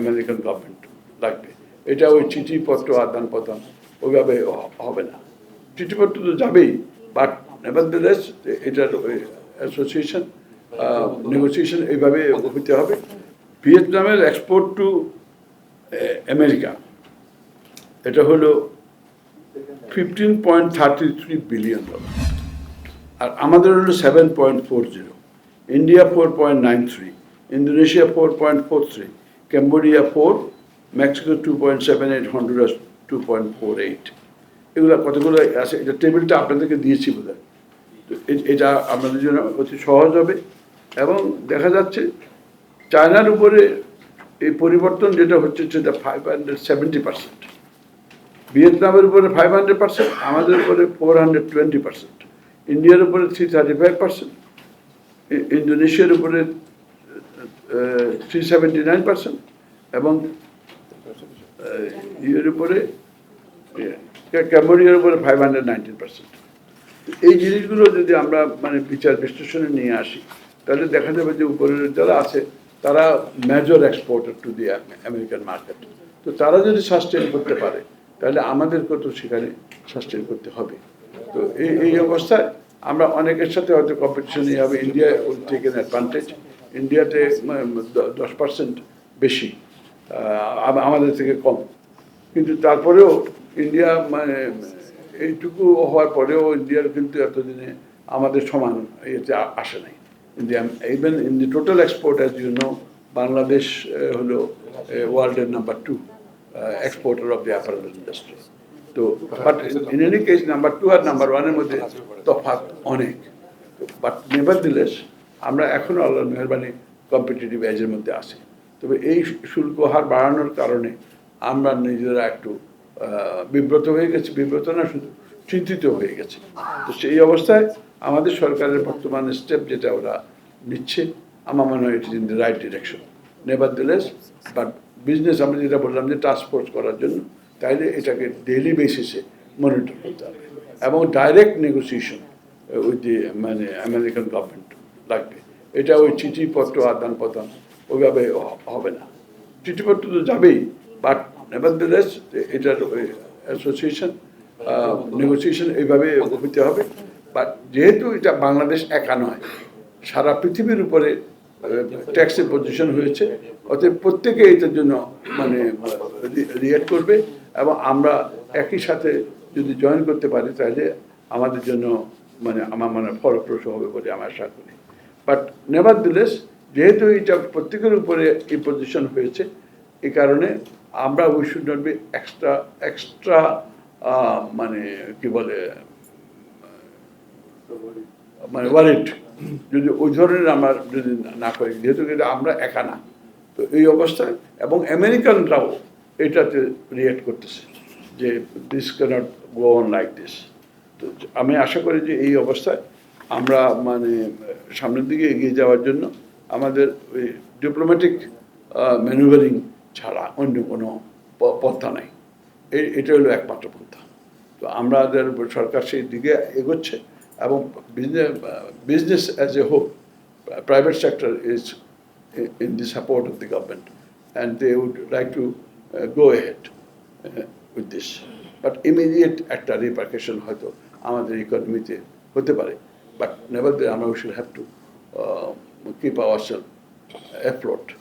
American government লাগবে এটা ওই চিঠিপত্র আদান প্রদান ওইভাবে হবে না। চিঠিপত্র তো যাবেই বাট নেভারদেলেস এটার অ্যাসোসিয়েশন নেগোসিয়েশন এইভাবে হতে হবে। ভিয়েতনামের এক্সপোর্ট টু আমেরিকা এটা হলো fifteen point thirty three billion dollar আর আমাদের হলো seven point four zero India four point nine three Indonesia four point four three Cambodia four Mexico two point seven eight Honduras two point four eight এগুলো কতগুলো আছে? এটা টেবিলটা আপনাদেরকে দিয়েছি বোধ হয় এটা আপনাদের জন্য অতি সহজ হবে। এবং দেখা যাচ্ছে চায়নার উপরে এই পরিবর্তন যেটা হচ্ছে সেটা ফাইভ হান্ড্রেড সেভেন্টি পার্সেন্ট ভিয়েতনামের উপরে ফাইভ হান্ড্রেড পার্সেন্ট আমাদের উপরে ফোর হান্ড্রেড টোয়েন্টি পার্সেন্ট ইন্ডিয়ার উপরে থ্রি থার্টি ফাইভ পার্সেন্ট ইন্দোনেশিয়ার উপরে থ্রি সেভেন্টি নাইন পার্সেন্ট এবং ইয়ের উপরে ক্যাম্বোডিয়ার উপরে ফাইভ হান্ড্রেড নাইনটিন পার্সেন্ট এই জিনিসগুলো যদি আমরা মানে বিচার বিশ্লেষণে নিয়ে আসি, তাহলে দেখা যাবে যে উপরের যারা আছে, তারা major exporter to the American market তো তারা যদি সাস্টেন করতে পারে, তাহলে আমাদেরকেও তো সেখানে সাস্টেন করতে হবে। তো এই এই অবস্থায় আমরা অনেকের সাথে হয়তো কম্পিটিশনে হবে ইন্ডিয়া উইল টেক অ্যাডভান্টেজ ইন্ডিয়াতে দশ পার্সেন্ট বেশি আমাদের থেকে কম। কিন্তু তারপরেও ইন্ডিয়া মানে এইটুকু হওয়ার পরেও ইন্ডিয়ার কিন্তু এতদিনে আমাদের সমান ইয়েতে আসে নাই। India even in the total export as you Bangladesh হলো ওয়ার্ল্ডের number two exporter of the apparel industry তো but in any case number two R number ওয়ানের মধ্যে তফাৎ অনেক। বাট নেভার দিলেস আমরা এখনও আল্লাহ মেহরবানি কম্পিটিটিভ এজের মধ্যে আছি। তবে এই শুল্ক হার বাড়ানোর কারণে আমরা নিজেরা একটু বিব্রত হয়ে গেছি। বিব্রত না, শুধু চিন্তিত হয়ে গেছে। তো সেই অবস্থায় আমাদের সরকারের বর্তমান স্টেপ যেটা ওরা নিচ্ছে, আমার মনে হয় it is in the right direction nevertheless but business আমরা যেটা বললাম যে ট্রান্সপোর্ট করার জন্য, তাইলে এটাকে ডেইলি বেসিসে মনিটর করতে হবে। এবং ডাইরেক্ট নেগোসিয়েশন উইথ দি মানে আমেরিকান গভর্নমেন্ট লাগবে। এটা ওই চিঠিপত্র আদান প্রদান, ওইভাবে হবে না। চিঠিপত্র তো যাবেই বাট নেভারদেলেস এটার অ্যাসোসিয়েশন নেগোসিয়েশন এইভাবে হতে হবে। বাট যেহেতু এটা বাংলাদেশ একা নয়, সারা পৃথিবীর উপরে ট্যাক্সের পজিশন হয়েছে, অতএব প্রত্যেকে এটার জন্য মানে রিয়েক্ট করবে এবং আমরা একই সাথে যদি জয়েন করতে পারি, তাহলে আমাদের জন্য মানে আমার মনে ফলপ্রসূ হবে বলে আমি আশা করি। বাট নেভার দিলেস যেহেতু এটা প্রত্যেকের উপরে এই পজিশন হয়েছে এই কারণে আমরা we should not be extra extra মানে কি বলে মানে ওয়ারেন্ট যদি ওই ধরনের আমার যদি না করি, যেহেতু এটা আমরা একা না, তো এই অবস্থায় এবং আমেরিকানরাও এটাতে রিয়েক্ট করতেছে যে this cannot go on like this তো আমি আশা করি যে এই অবস্থায় আমরা মানে সামনের দিকে এগিয়ে যাওয়ার জন্য আমাদের ওই ডিপ্লোম্যাটিক ম্যানুভারিং ছাড়া অন্য কোনো পন্থা নাই। এটা হলো একমাত্র পন্থা। তো আমাদের সরকার সেই দিকে এগোচ্ছে এবং business as a whole private sector is in the support of the government and they would like to go ahead with this but immediate একটা রিপার্কেশন হয়তো আমাদের ইকোনমিতে হতে পারে। But nevertheless, I mean, we should have to uh, keep ourselves afloat.